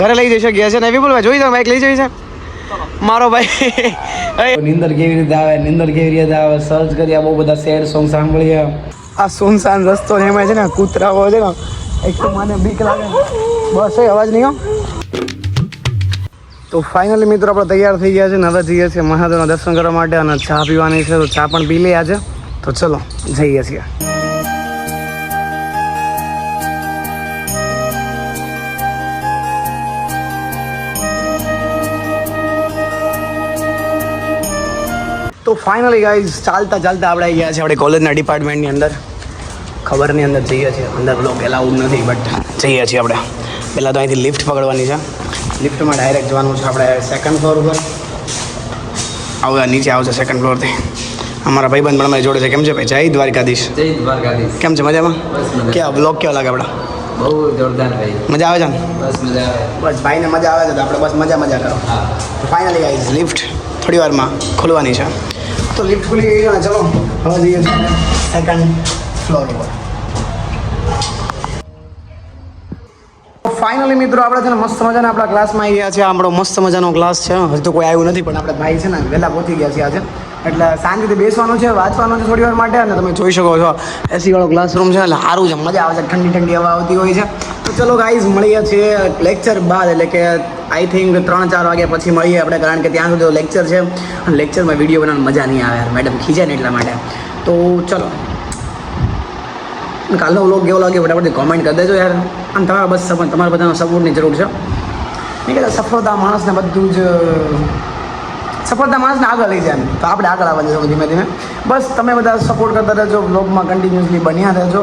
ઘરે લઈ જઈ ગયા છે ને વિપુલભાઈ જોઈ તમે બાઈક લઈ જઈ છે. મારો ભાઈ. નિંદર કેવી રીતે આવે? નિંદર કેવી રીતે આવે? સર્ચ કર્યા બહુ બધા સેડ સોંગ સાંભળ્યા આ સુનસાન રસ્તો ને એમાં છે ને કૂતરાઓ છે ને એક તો મને બીક લાગે બસ એ અવાજ નહીં તો ફાઇનલી મિત્રો આપણે તૈયાર થઈ ગયા છે ને હવે જઈએ છીએ મહાદેવના દર્શન કરવા માટે અને ચા પીવાની છે તો ચા પણ પી લઈએ આજે. તો ચલો જઈએ છીએ. તો ફાઇનલી ગાઈઝ ચાલતા ચાલતા આપણે આવી ગયા છે આપણે કોલેજના ડિપાર્ટમેન્ટની અંદર. ખબરની અંદર જઈએ છીએ. અંદર બ્લોક એલાઉડ નથી બટ જઈએ છીએ આપણે. પહેલાં તો અહીંથી લિફ્ટ પકડવાની છે. લિફ્ટમાં ડાયરેક્ટ જવાનું છે આપણે સેકન્ડ ફ્લોર ઉપર. આવું નીચે આવશે સેકન્ડ ફ્લોરથી અમારા ભાઈબંધ પણ અમારી જોડે છે. કેમ છે ભાઈ? જય દ્વારકાધીશ. જય દ્વારકાધીશ. કેમ છે? મજામાં? કેવા બ્લોક કેવા લાગે આપણા? બહુ જોરદાર ભાઈ. મજા આવે છે ને? બસ મજા આવે. બસ ભાઈને મજા આવે છે તો આપણે બસ મજા મજા કરો. ફાઇનલી ગાઈઝ લિફ્ટ થોડી વારમાં ખોલવાની છે. તો લિફ્ટ ખુલી ગઈ છે ને, ચલો, હવે જઈએ છીએ સેકન્ડ ફાઇનલી મિત્રો, આપણે છે ને મસ્ત મજાના આપણા ક્લાસમાં આવી ગયા છે આપણો મસ્ત મજાનો ક્લાસ છે. હજી તો કોઈ આવ્યું નથી, પણ આપણે ભાઈ છે ને, વહેલા પહોંચી ગયા છે આજે. એટલે શાંતિથી બેસવાનું છે, વાંચવાનું છે થોડી વાર માટે અને તમે જોઈ શકો છો. એસી વાળો ક્લાસરૂમ છે, એટલે સારું છે, મજા આવે છે, ઠંડી ઠંડી હવા આવતી હોય છે. તો ચલો ગાઈઝ મળીએ છીએ લેક્ચર બાદ, એટલે કે આઈ થિંક ત્રણ ચાર વાગ્યા પછી મળીએ આપણે, કારણ કે ત્યાં સુધી લેક્ચર છે. અને લેક્ચરમાં વીડિયો બનાવવાની મજા નહીં આવે યાર મેડમ ખીજે ને એટલા માટે. તો ચલો. કાલનો વ્લોગ કેવો લાગ્યો ફટાફટ કોમેન્ટ કરી દેજો યાર. અને તમારા બસ તમારા બધાનો સપોર્ટની જરૂર છે. નહીં કહેતા સફળતા માણસને બધું જ સફળતા માણસને આગળ લઈ જાય તો આપણે આગળ આવવા જશો ધીમે ધીમે. બસ, તમે બધા સપોર્ટ કરતા રહેજો બ્લોગમાં કન્ટિન્યુઅસલી બન્યા રહેજો.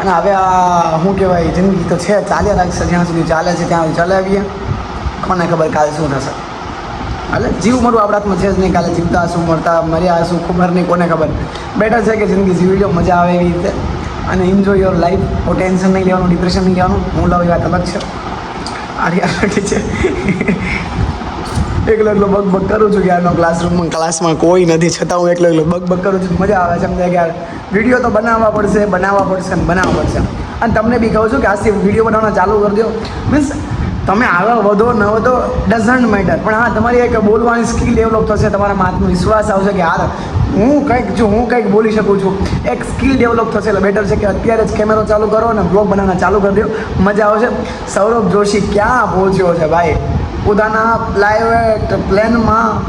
અને હવે આ, શું કહેવાય, જિંદગી તો છે ચાલ્યા રાખશે. જ્યાં સુધી ચાલે છે, ત્યાં ચલાવીએ. કોને ખબર કાલે શું થશે. એટલે જીવ મરવું આપણા હાથમાં છે જ નહીં. કાલે જીવતા હશું, મરતા મર્યા હશું, ખબર નહીં કોને ખબર. બેટર છે કે જિંદગી જીવી લો મજા આવે એવી રીતે. અને એન્જોય યોર લાઈફ કોઈ ટેન્શન નહીં લેવાનું ડિપ્રેશન નહીં લેવાનું. હું લવ એ વાત અલગ છે. આ અલગ છે. એકલો એકલો બગ બગ કરું છું યાર યારનો ક્લાસરૂમમાં ક્લાસમાં કોઈ નથી, છતાં હું એકલો એકલો બગ બગ કરું છું. મજા આવે છે સમજાય કે યાર વીડિયો તો બનાવવા પડશે બનાવવા પડશે ને બનાવવા પડશે અને તમને બી કહું છું કે આજથી વીડિયો બનાવવાનું ચાલુ કરી દો. મીન્સ તમે આગળ વધો ન વધો ડઝન્ટ મેટર પણ હા, તમારી એક બોલવાની સ્કિલ ડેવલપ થશે તમારામાં આત્મવિશ્વાસ આવશે કે હાર હું કંઈક જો હું કંઈક બોલી શકું છું. એક સ્કિલ ડેવલપ થશે એટલે બેટર છે કે અત્યારે જ કેમેરો ચાલુ કરો અને બ્લોગ બનાવવાના ચાલુ કરી દો. મજા આવશે. સૌરભ જોશી ક્યાં પહોંચ્યો છે ભાઈ? પોતાના પ્લાઇવેટ પ્લેનમાં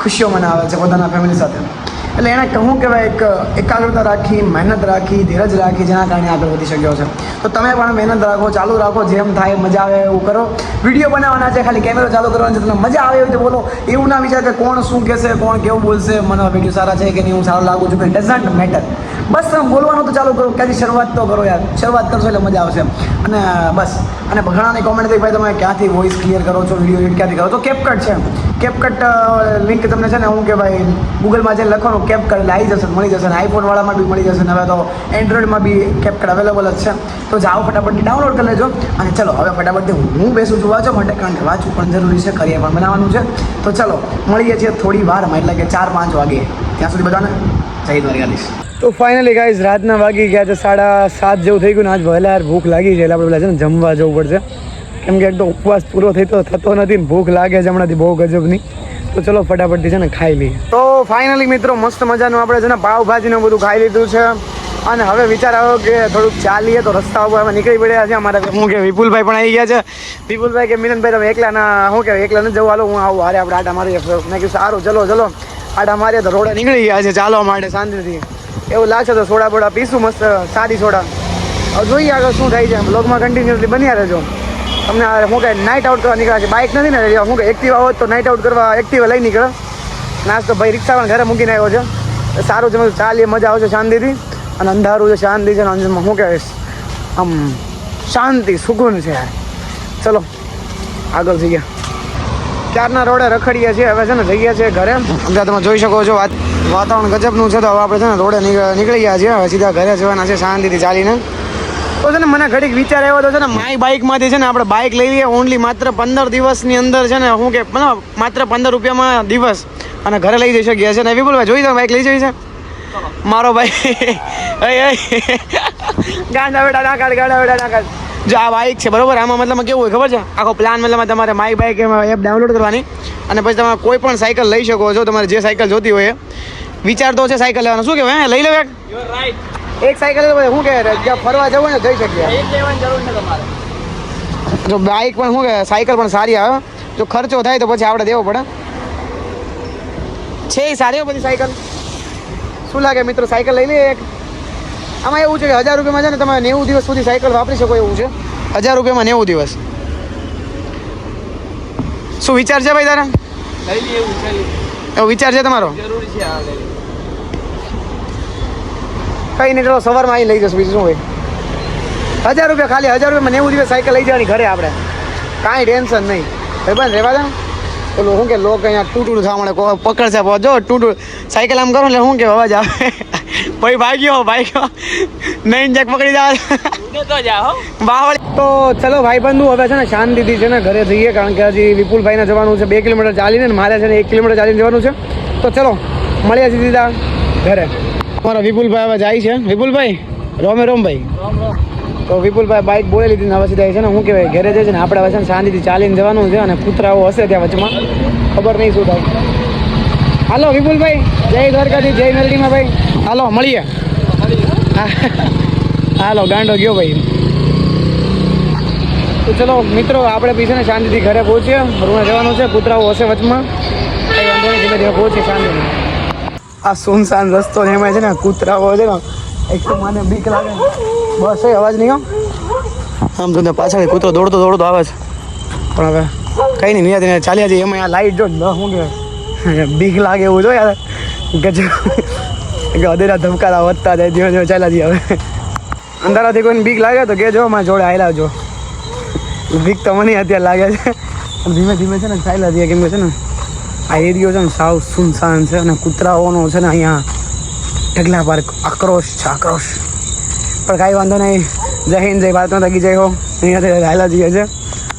ખુશીઓ મનાવે છે પોતાના ફેમિલી સાથે. એટલે એણે કહું કહેવાય એક એકાગ્રતા રાખી, મહેનત રાખી, ધીરજ રાખી, જેના કારણે આગળ વધી શક્યો છે. તો તમે પણ મહેનત રાખો, ચાલુ રાખો, જેમ થાય મજા આવે એવું કરો. વીડિયો બનાવવાના છે, ખાલી કેમેરો ચાલુ કરવાનો છે, તમને મજા આવે એવી બોલો. એવું ના વિચાર કે કોણ શું કહેશે, કોણ કેવું બોલશે, મને વીડિયો સારા છે કે નહીં, હું સારું લાગુ છું, કે ડઝન્ટ મેટર બસ બોલવાનું તો ચાલુ કરો, ક્યાંથી શરૂઆત તો કરો યાર. શરૂઆત કરશો એટલે મજા આવશે અને બસ. અને ઘણાની કોમેન્ટ થઈ ભાઈ તમે ક્યાંથી વોઇસ ક્લિયર કરો છો વીડિયો એડિટ ક્યાંથી કરો? તો કેપકટ છે કેપકટ લિંક તમને છે ને હું કે ભાઈ ગૂગલમાં જઈને લખો કેપકટ એટલે આવી જશે મળી જશે આઈફોનવાળામાં આઈફોન બી મળી જશે ને. હવે તો એન્ડ્રોઈડમાં બી કેપકટ અવેલેબલ જ છે. તો જાઓ ફટાફટથી ડાઉનલોડ કરી લેજો. અને ચલો, હવે ફટાફટથી હું બેસું છું વાંચો માટે, કારણ કે વાંચવું પણ જરૂરી છે, કરીએ પણ બનાવવાનું છે. તો ચલો, મળીએ છીએ થોડી વારમાં, એટલે કે ચાર પાંચ વાગે. ત્યાં સુધી બધાને જય દ્વારકાધીશ. તો ફાઇનલી ગાઈઝ રાતના વાગી ગયા છે, સાડા સાત જેવું થઈ ગયું ને. આજ વહેલા યાર ભૂખ લાગી છે, એટલે આપણે પેલા છે ને જમવા જવું પડશે. કેમ કે એક ઉપવાસ પૂરો થતો થતો નથી ને ભૂખ લાગે છે હમણાંથી બહુ ગજબની. તો ચલો ફટાફટથી છે ને ખાઈ લઈએ. તો ફાઇનલી મિત્રો મસ્ત મજાનું આપણે છે ને પાવભાજીનું બધું ખાઈ લીધું છે. અને હવે વિચાર આવ્યો કે થોડુંક ચાલીએ તો રસ્તા ઉપર અમે નીકળી પડ્યા છે અમારા હું કે વિપુલભાઈ પણ આવી ગયા છે. વિપુલભાઈ કે મિલનભાઈ તમે એકલા ના શું કે એકલા નથી જવું. હાલો હું આવું, હારે આપણે આટા મારી મેં કીધું, સારું, ચલો ચલો. આટા મારીએ તો રોડે નીકળી ગયા છે ચાલવા માટે શાંતિથી. એવું લાગશે તો સોડા બોડા પીશું મસ્ત, સાદી સોડા. હવે જોઈએ આગળ શું થાય છે. બ્લોગમાં કન્ટિન્યુઅસલી બન્યા રહેજો. તમને હું કહે નાઇટ આઉટ કરવા નીકળ્યા છે. બાઇક નથી ને હું શું કે એક્ટિવા હોત તો નાઇટ આઉટ કરવા એક્ટિવા લઈ નીકળે. નાસ્તો ભાઈ રિક્ષા પણ ઘરે મૂકીને આવ્યો છે. સારું છે મતલબ ચાલીએ, મજા આવશે શાંતિથી. અને અંધારું છે, શાંતિ છે અને શું કહેવાય આમ શાંતિ, સુકૂન છે. ચલો, આગળ જઈએ. ક્યારના રોડે રખડીએ છીએ, હવે છે ને જઈએ છીએ ઘરે. અંદર તમે જોઈ શકો છો, વાત વાતાવરણ ગજબનું છે, તો હવે આપણે છે ને રોડે નીકળી ગયા છીએ. હવે સીધા ઘરે જવાના છે, શાંતિથી ચાલીને. તો છે ને મને ઘડીક વિચાર આવ્યો હતો છે ને માય બાઇકમાંથી છે ને આપણે બાઇક લઈ લઈએ ઓનલી માત્ર પંદર દિવસની અંદર છે ને હું કે માત્ર પંદર રૂપિયામાં દિવસ અને ઘરે લઈ જઈ શકીએ છે ને વિપુલભાઈ જોઈ તમે બાઇક લઈ જઈ છે? મારો ભાઈ. ગાંડા બેટા ના કાઢ, ગાંડા બેટા ના કાઢ. જો આ બાઇક છે, બરોબર? આમાં મતલબ કેવું હોય ખબર છે? આખો પ્લાન મતલબ તમારે માય બાઇક એમાં એપ ડાઉનલોડ કરવાની અને પછી તમે કોઈ પણ સાયકલ લઈ શકો છો, તમારે જે સાયકલ જોતી હોય વિચાર તો છે સાયકલ લેવાનો. શું કહેવાય? લઈ લેવા એક સાયકલ શું કે જ્યાં ફરવા જવું હોય ને જઈ શકીએ. જો બાઇક પણ શું કે સાયકલ પણ સારી આવે. જો ખર્ચો થાય તો પછી આપણે દેવો પડે. છે એ સારી બધી સાયકલ? શું લાગે મિત્રો સાયકલ લઈ લઈએ એક? આમાં એવું છે કે હજાર રૂપિયામાં છે ને તમે નેવું દિવસ સુધી સાયકલ વાપરી શકો એવું છે. હજાર રૂપિયામાં નેવું દિવસ. શું વિચાર છે ભાઈ તારા? એવો વિચાર છે તમારો? કઈ નહીં, ચલો, સવારમાં અહીં લઈ જશું. બીજું શું હોય? હજાર રૂપિયા ખાલી, હજાર રૂપિયામાં નેવું દિવસ સાયકલ લઈ જવાની ઘરે આપણે. કાંઈ ટેન્શન નહીં. ભાઈ બંધ રહેવા દે. પેલું શું કે, લોક અહીંયા તૂટું થવા મળે પકડશે જો તૂટું સાયકલ આમ કરો એટલે શું કે, અવાજ આવે. ભાઈ ભાગ્યો ભાગ્યો. નહીં જેક પકડી જાવ. તો ચલો ભાઈ બંધુ હવે છે ને, શાંતિથી છે ને, ઘરે જઈએ, કારણ કે હજી વિપુલભાઈને જવાનું છે, બે કિલોમીટર ચાલીને મારે છે ને એક કિલોમીટર ચાલીને જવાનું છે. તો ચલો મળીએ દીદા ઘરે. અમારા વિપુલભાઈ હવે જાય છે. વિપુલભાઈ, રોમે રોમભાઈ તો વિપુલભાઈ બાઇક બોલી લીધી હવે સીધા છે ને શું કહેવાય, ઘરે જાય છે ને, આપણે હવે શાંતિથી ચાલીને જવાનું છે અને કૂતરાઓ હશે ત્યાં વચમાં. ખબર નહીં શું થાય. હાલો વિપુલભાઈ, જય દ્વારકાથી જય મેલડીમાં ભાઈ. હાલો, મળીએ. હાલો, ગાંડો ગયો ભાઈ. તો ચલો, મિત્રો, આપણે બી ને શાંતિથી ઘરે પહોંચીએ. રૂમે જવાનું છે, કૂતરાઓ હશે વચમાં. પહોંચીએ શાંતિથી. આ સુનસાન રસ્તો ને એમાં છે ને કૂતરાઓ છે ને, એક તો મને બીક લાગે બસ, એ અવાજ નહીં આમ તો પાછળ કૂતરો દોડતો દોડતો આવે છે. પણ હવે કંઈ નહીં નિરાતે ચાલ્યા જઈએ. એમાં લાઈટ જો શું કે બીક લાગે એવું જો યાર. ગજબ અધેરા ધમકારા વધતા જાય ધીમે ધીમે ચાલ્યા જઈએ હવે. અંધારાથી કોઈને બીક લાગે તો કહેજો મારા જોડે આવેલા જો. બીક તો મને અત્યારે લાગે છે. ધીમે ધીમે છે ને ચાલ્યા જઈએ, કેમ કે છે ને આ એરિયો છે ને સાવ સુનસાન છે અને કૂતરાઓનો છે ને અહીંયા ઢગલા પાર્ક આક્રોશ છે, આક્રોશ. પણ કાંઈ વાંધો નહીં. જય હિન્દ, જય ભારતમાં તકી જય હો. અહીંયાથી હાલા જઈએ છે.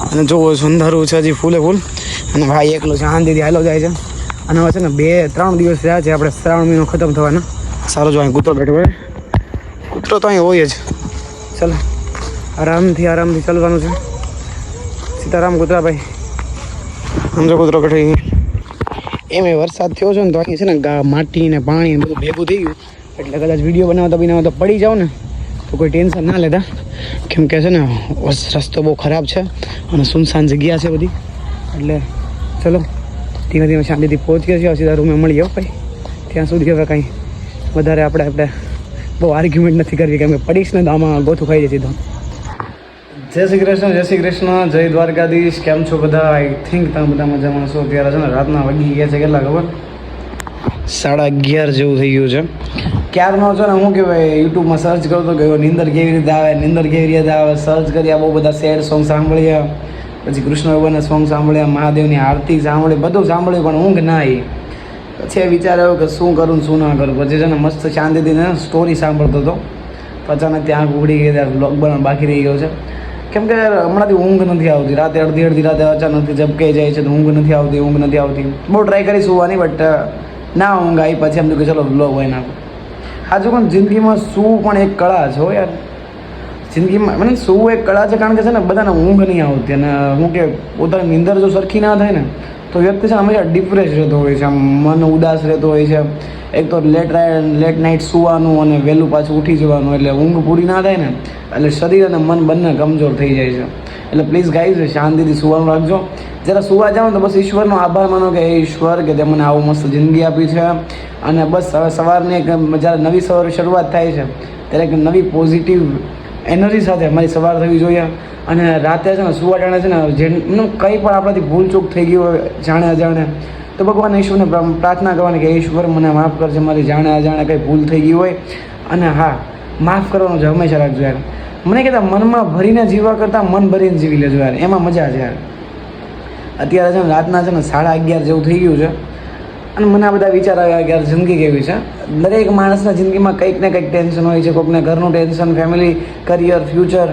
અને જુઓ સુંદરું છે હજી ફૂલે ફૂલ. અને ભાઈ એકલો શાંતિથી હાલો જાય છે. અને હવે છે ને બે, ત્રણ દિવસ રહ્યા છે આપણે શ્રાવણ મહિનો ખતમ થવાના. સારો, જો અહીં કૂતરો બેઠો હોય. કૂતરો તો અહીં હોય જ. ચાલો, આરામથી આરામથી ચાલવાનું છે. સીતારામ કૂતરાભાઈ સમજો કૂતરો બેઠો અહીં એ વરસાદ થયો છે ને તો અહીં છે ને માટી ને પાણી ને બધું ભેગું થઈ ગયું. એટલે કદાચ વીડિયો બનાવતા બનાવતા પડી જાઓ ને. તો કોઈ ટેન્શન ના લેતા. કેમ કે છે ને રસ્તો બહુ ખરાબ છે અને સુનસાન જગ્યા છે બધી. એટલે ચલો, ધીમે ધીમે શાંતિથી પહોંચીએ છીએ. સીધા રૂમે મળીએ હો ભાઈ. ત્યાં સુધી હવે કાંઈ વધારે આપણે આપણે બહુ આર્ગ્યુમેન્ટ નથી કરવી કે પડીશ ને તો આમાં ગોથું ખાઈ જાય સીધો. જય શ્રી કૃષ્ણ, જય શ્રી કૃષ્ણ. જય દ્વારકાધીશ. કેમ છો બધા? આઈ થિંક તમે બધા મજામાં છો અત્યારે છે ને રાતના વાગી ગયા છે કેટલા ખબર? સાડા અગિયાર જેવું થઈ ગયું છે. ક્યારનો છે ને હું કહેવાય, યુટ્યુબમાં સર્ચ કરતો ગયો, નિંદર કેવી રીતે આવે, નિંદર કેવી રીતે આવે સર્ચ કર્યા, બહુ બધા સેડ સોંગ સાંભળ્યા. પછી કૃષ્ણ ભગવાનના સોંગ સાંભળ્યા, મહાદેવની આરતી સાંભળી, બધું સાંભળ્યું, પણ ઊંઘ ના આવી પછી વિચાર આવ્યો કે શું કરું શું ના કરું. પછી છે ને મસ્ત શાંતિથી ને સ્ટોરી સાંભળતો હતો. અચાનક ત્યાં ઉગડી ગઈ ત્યારે લોકડાઉન બાકી રહી ગયો છે. કેમ કે હમણાંથી ઊંઘ નથી આવતી. રાતે અડધી અડધી રાતે અચાનકથી ઝબકાઈ જાય છે, તો ઊંઘ નથી આવતી, ઊંઘ નથી આવતી. બહુ ટ્રાય કરી સુવાની બટ ના ઊંઘ આવી પછી એમ કે ચલો, લો હોય નાખો આજુ પણ જિંદગીમાં શું પણ એક કળા છે હો યાર. જિંદગીમાં, મને શું એક કળા છે, કારણ કે છે ને, બધાને ઊંઘ નહીં આવતી. અને હું કે પોતાની નિંદર જો સરખી ના થાય ને તો વ્યક્તિ છે હંમેશા ડિપ્રેસ રહેતો હોય છે મન ઉદાસ રહેતો હોય છે. એક તો લેટ લેટ નાઇટ સૂવાનું અને વહેલું પાછું ઉઠી જવાનું, એટલે ઊંઘ પૂરી ના થાય ને, એટલે શરીર અને મન બંને કમજોર થઈ જાય છે. એટલે પ્લીઝ ગાઈઝ શાંતિથી સુવાનું રાખજો. જ્યારે સુવા જાઓ તો બસ ઈશ્વરનો આભાર માનો કે ઈશ્વર, કે તે મને આવું મસ્ત જિંદગી આપી છે. અને બસ હવે સવારની જ્યારે નવી સવારે શરૂઆત થાય છે, ત્યારે એક નવી પોઝિટિવ એનર્જી સાથે મારી સવાર થવી જોઈએ. અને રાતે છે ને સુવા છે ને જેનું કંઈ પણ આપણાથી ભૂલચૂક થઈ ગયું હોય, જાણે અજાણે, તો ભગવાન ઈશ્વરને પ્રાર્થના કરવાની કે, ઈશ્વર, મને માફ કરજે, મારી જાણે અજાણે કંઈ ભૂલ થઈ ગઈ હોય. અને હા, માફ કરવાનું છે, હંમેશા રાખજો યાર. મને કહેતા, મનમાં ભરીને જીવવા કરતાં મન ભરીને જીવી લેજો યાર. એમાં મજા છે યાર. અત્યારે છે ને રાતના છે ને સાડા અગિયાર જેવું થઈ ગયું છે. અને મને આ બધા વિચાર આવ્યા કે યાર જિંદગી કેવી છે? દરેક માણસના જિંદગીમાં કંઈક ને કંઈક ટેન્શન હોય છે. કોઈકને ઘરનું ટેન્શન ફેમિલી કરિયર ફ્યુચર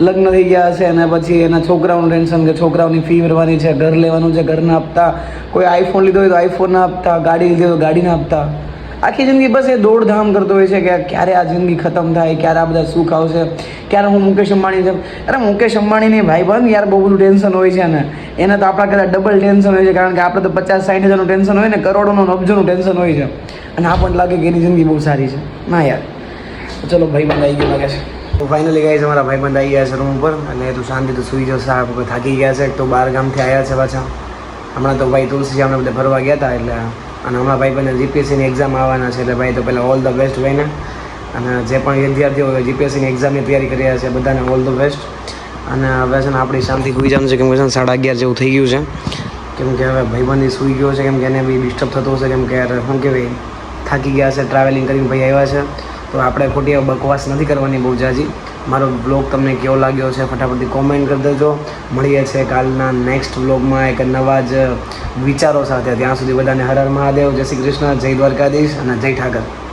લગ્ન થઈ ગયા છે અને પછી એના છોકરાઓનું ટેન્શન કે છોકરાઓની ફી ભરવાની છે, ઘર લેવાનું છે ઘરના હપ્તા કોઈ આઈફોન લીધો હોય તો આઈફોનના હપ્તા ગાડી લીધી હોય તો ગાડીના હપ્તા આખી જિંદગી બસ એ દોડધામ કરતો હોય છે કે ક્યારે આ જિંદગી ખતમ થાય, ક્યારે આ બધા સુખ આવશે, ક્યારે હું મુકેશ અંબાણી છે અરે મુકેશ અંબાણીની ભાઈ બંધ, યાર બહુ બધું ટેન્શન હોય છે ને. એને તો આપણા કરતાં ડબલ ટેન્શન હોય છે, કારણ કે આપણે તો પચાસ સાઠ હજારનું ટેન્શન હોય ને, કરોડોનું અબજોનું ટેન્શન હોય છે. અને આપણને લાગે કે એની જિંદગી બહુ સારી છે. ના યાર. ચલો, ભાઈ બંધ આવી ગયો લાગે છે. તો ફાઇનલી ગાઈસ અમારા ભાઈબંધ આવી ગયા છે રૂમ ઉપર. અને એ તો સુઈ જશે આ થાકી ગયા છે. તો બાર ગામથી આવ્યા છે પાછા. હમણાં તો ભાઈ તુલસી અમને બધા ફરવા ગયા હતા, એટલે અને હમણાં ભાઈ બંને જીપીએસસીની એક્ઝામ આવવાના છે એટલે ભાઈ તો પહેલાં ઓલ ધ બેસ્ટ ભાઈને અને જે પણ વિદ્યાર્થીઓ જીપીએસસીની એક્ઝામની તૈયારી કરી રહ્યા છે બધાને ઓલ ધ બેસ્ટ અને હવે છે ને આપણી શાંતિ ગુઈ જવાનું છે કેમ કે સાડા અગિયાર જેવું થઈ ગયું છે. કેમ કે હવે ભાઈબંધી સૂઈ ગયો છે, કેમ કે એને બી ડિસ્ટર્બ થતો હશે, કેમ કે શું કહેવાય, થાકી ગયા છે ટ્રાવેલિંગ કરીને ભાઈ આવ્યા છે. તો આપણે ખોટી બકવાસ નથી કરવાની બહુ જાજી. મારો બ્લોગ તમને કેવો લાગ્યો છે ફટાફટથી કોમેન્ટ કરી દેજો. મળીએ છે કાલના નેક્સ્ટ બ્લોગમાં એક નવા જ વિચારો સાથે. ત્યાં સુધી બધાને હર હર મહાદેવ. જય શ્રી કૃષ્ણ, જય દ્વારકાધીશ અને જય ઠાકર.